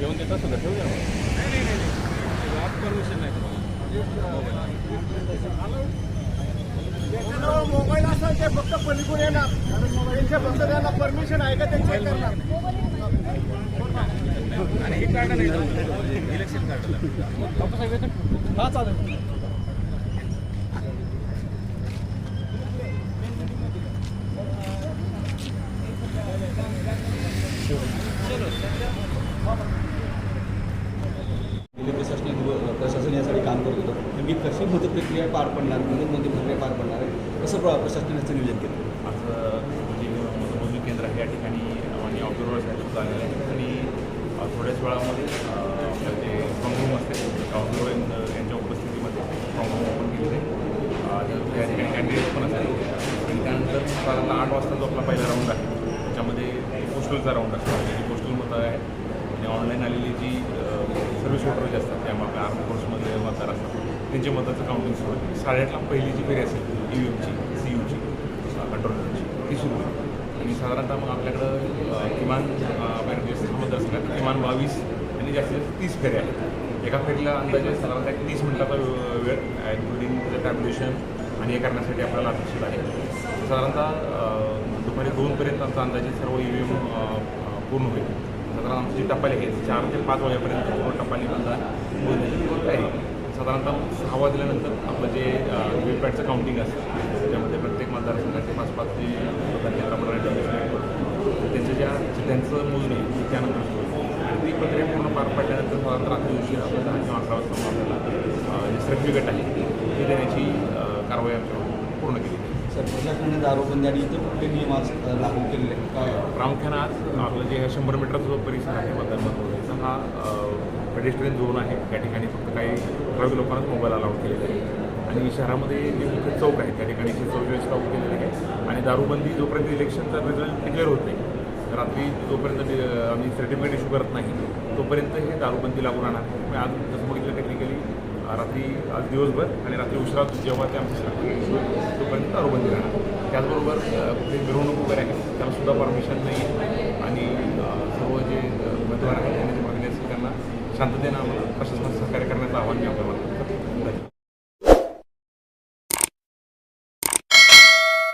येऊन देतो असतो ठेवू द्या परमिशन नाही तुम्हाला मोबाईल असेल ते फक्त पलीकडून येणार त्यांच्या फक्त त्यांना परमिशन आहे का ते चेक करणार आणि हे कार्ड नाही इलेक्शन कार्ड हा चालेल. गेले प्रशासनिक प्रशासन यासाठी काम करत होतं. नेमकी कशी मतप्रक्रिया पार पडणार मतमोजणी प्रक्रिया पार पडणार आहे? कसं प्र प्रशासनाचं नियोजन केलं? आज जे म्हणजे मतमोजणी केंद्र आहे या ठिकाणी आणि ऑब्झर्वर साहेब आलेले आहेत. आणि थोड्याच वेळामध्ये आपल्या आपलं जे स्ट्रॉंग रूम असते म्हणजे ऑब्झर्वर यांच्या उपस्थितीमध्ये स्ट्रॉंग ओपन केलेलं आहे. या त्या ठिकाणी कॅन्डिडेट पण असेल आणि त्यानंतर साधारण आठ वाजता जो आपला पहिला राऊंड आहे त्याच्यामध्ये पोस्टलचा राऊंड असतो. जे पोस्टल मतं आहे आणि ऑनलाईन आलेली जी सर्व्हिस वोटर जे असतात त्यामुळे आपल्या आर्म फोर्समधले मतदार असतात त्यांच्या मताचं काउंटिंग सुरू होईल साडेआठला पहिली जी फेरी असेल ई एमची सी यूची कंट्रोल ती सुरू होईल आणि साधारणतः मग आपल्याकडं किमान म्हणजे सहा मतदारसंघात किमान बावीस आणि जास्तीत जास्त तीस फेऱ्या आहेत. एका फेरीला अंदाजे साधारणतः एक तीस मिनिटाचा वेळ इन्क्लुडिंग त्याचं आणि हे करण्यासाठी आपल्याला अपेक्षित आहे. साधारणतः दुपारी दोनपर्यंत आमचा अंदाजे सर्व ई व्ही एम पूर्ण होईल. साधारण आमची जी टपाली आहे. चार ते पाच वाजेपर्यंत पूर्ण टपाली मतदान मोजण्याची आहे. साधारणतः सहा वाजल्यानंतर आपलं जे व्हीपॅटचं काउंटिंग असतं त्याच्यामध्ये प्रत्येक मतदारसंघाचे पाच पाच जे मतदान केंद्रामध्ये त्यांचं ज्या त्यांचं मोजणी आहे त्यानंतर आणि ती प्रक्रिया पूर्ण पार पडल्यानंतर साधारणतः रात्री दिवशी आपल्या दहा किंवा अकरा वाजता आपल्याला जे सर्टिफिकेट आहे ते देण्याची कारवाई आमच्या पूर्ण केली सर प्रशासनाने दारूबंदी आणि इतर कुठले नियम आज लागू केलेले आहेत? काय? प्रामुख्यानं आज आपलं जे शंभर मीटरचा जो परिसर आहे मतदान मतदानाचा हा पेडेस्ट्रियन झोन आहे. त्या ठिकाणी फक्त काही ठराविक लोकांनाच मोबाईल अलाउड केलेला आहे आणि शहरामध्ये जे मुख्य चौक आहे त्या ठिकाणी चौवेचाळीस लागू केलेले आहे. आणि दारूबंदी जोपर्यंत इलेक्शनचा रिझल्ट डिक्लेअर होत नाही रात्री जोपर्यंत आम्ही सर्टिफिकेट इश्यू करत नाही तोपर्यंत हे दारूबंदी लागू राहणार. आज जसं बघितलं टेक्निकली रात्री आज दिवसभर आणि रात्री उशिरा जेव्हा ते आमची सरकार तोपर्यंत दारूबंदी राहणार. त्याचबरोबर अं, कुठली मिरवणूक वगैरे आहे त्यालासुद्धा परमिशन नाही आहे आणि सर्व जे उमेदवार आहेत त्यांनी जे मागणी असेल त्यांना शांततेनं आम्हाला प्रशासनात सहकार्य करण्याचं आव्हान मी आपल्याला